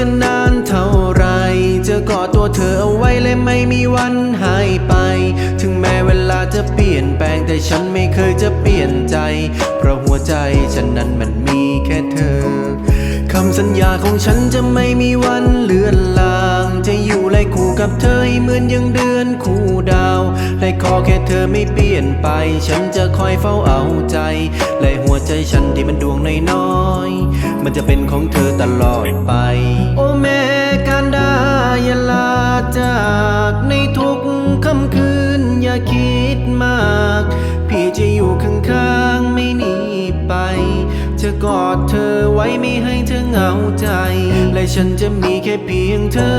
จะนานเท่าไรจะกอดตัวเธอเอาไว้และไม่มีวันหายไป ถึงแม้เวลาจะเปลี่ยนแปลงแต่ฉันไม่เคยจะเปลี่ยนใจ เพราะหัวใจฉันนั้นมันมีแค่เธอคำสัญญาของฉันจะไม่มีวันเลือนลา กับเธอให้เหมือนยังเดือนคู่ดาว และขอแค่เธอไม่เปลี่ยนไป ฉันจะคอยเฝ้าเอาใจ และหัวใจฉันที่มันดวงน้อยๆมันจะเป็นของเธอตลอดไป โอ้แม่การดาอย่าลาจากในทุกค่ำคืนอย่าคิดมาก พี่จะอยู่ข้างๆไม่หนีไป จะกอดเธอไว้ไม่ให้เธอเหงาใจ ฉันจะมีแค่เพียงเธอ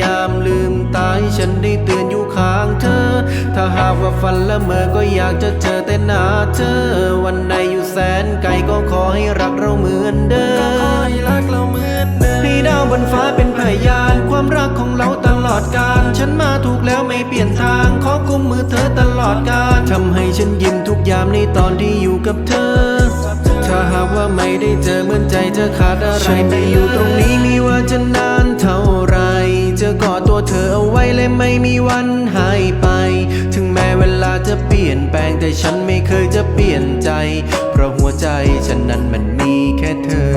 ยามลืมตายฉันได้เตือนอยู่ข้างเธอ ถ้าหากว่าฝันละเมอก็อยากจะเจอแต่หน้าเธอ วันใดอยู่แสนไกลก็ขอให้รักเราเหมือนเดิมรักเราเหมือนเดิมให้ดาวบนฟ้าเป็นพยาน ความรักของเราตลอดกาลฉันมาถูกแล้วไม่เปลี่ยนทาง ขอกุมมือเธอตลอดกาลทำให้ฉันยิ้มทุกยามในตอนที่อยู่ กับเธอ ถ้าหากว่าไม่ได้เจอเหมือนใจจะขาดอะไรไม่อยู่ตรงนี้มีว่าจะนานเท่าไรจะกอดตัวเธอเอาไว้และไม่มีวันหายไป ถึงแม้เวลาจะเปลี่ยนแปลงแต่ฉันไม่เคยจะเปลี่ยนใจ เพราะหัวใจฉันนั้นมันมีแค่เธอ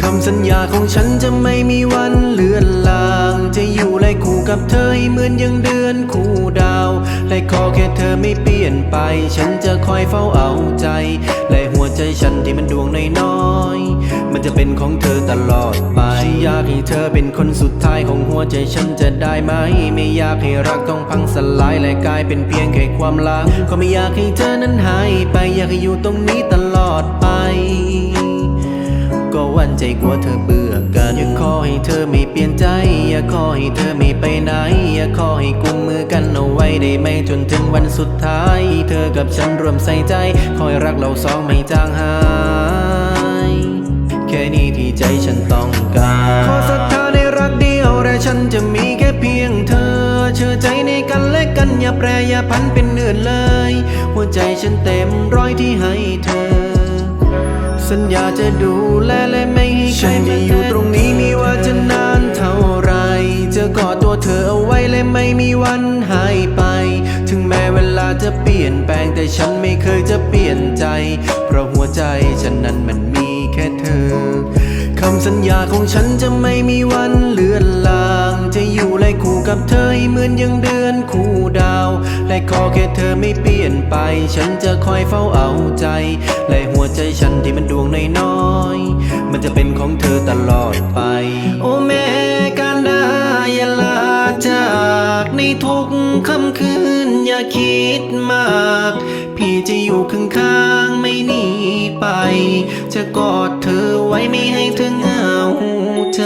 คำสัญญาของฉันจะไม่มีวันเลือนลาง จะอยู่ไล่คู่กับเธอให้เหมือนยังเดือนคู่ดาวและขอแค่เธอไม่เปลี่ยนี่ยนไป ฉันจะคอยเฝ้าเอาใจ และหัวใจฉันที่มันดวงน้อยๆมันจะเป็นของเธอตลอดไป อยากให้เธอเป็นคนสุดท้ายของหัวใจฉันจะได้ไหม ไม่อยากให้รักต้องพังสลายและกลายเป็นเพียงแค่ความลังก็ไม่อยากให้เธอนั้นหายไป อยากให้อยู่ตรงนี้ตลอดไป ก็วันใจกลัวเธอเบื่อกัน ให้เธอไม่เปลี่ยนใจ อย่าขอให้เธอไม่ไปไหน อย่าขอให้กุมมือกันเอาไว้ได้ไหมจนถึงวันสุดท้าย เธอกับฉันรวมใส่ใจ คอยรักเราสองไม่จางหาย แค่นี้ที่ใจฉันต้องการ ขอศรัทธาในรักเดียวและฉันจะมีแค่เพียงเธอ เชื่อใจในกันและกันอย่าแปรอย่าพันเป็นอื่นเลย หัวใจฉันเต็มร้อยที่ให้เธอ สัญญาจะดูแลและไม่ให้ใครมาอยู่ เธอเอาไว้และไม่มีวันหายไป ถึงแม้เวลาจะเปลี่ยนแปลงแต่ฉันไม่เคยจะเปลี่ยนใจ เพราะหัวใจฉันนั้นมันมีแค่เธอคำสัญญาของฉันจะไม่มีวันเลือนลาง จะอยู่ไล่คู่กับเธอให้เหมือนยังเดือนคู่ดาว และขอแค่เธอไม่เปลี่ยนไป ฉันจะคอยเฝ้าเอาใจ และหัวใจฉันที่มันดวงน้อย ค่ำคืนอย่าคิดมาก พี่จะอยู่ข้างๆไม่หนีไป จะกอดเธอไว้ไม่ให้เธอเหงาใจ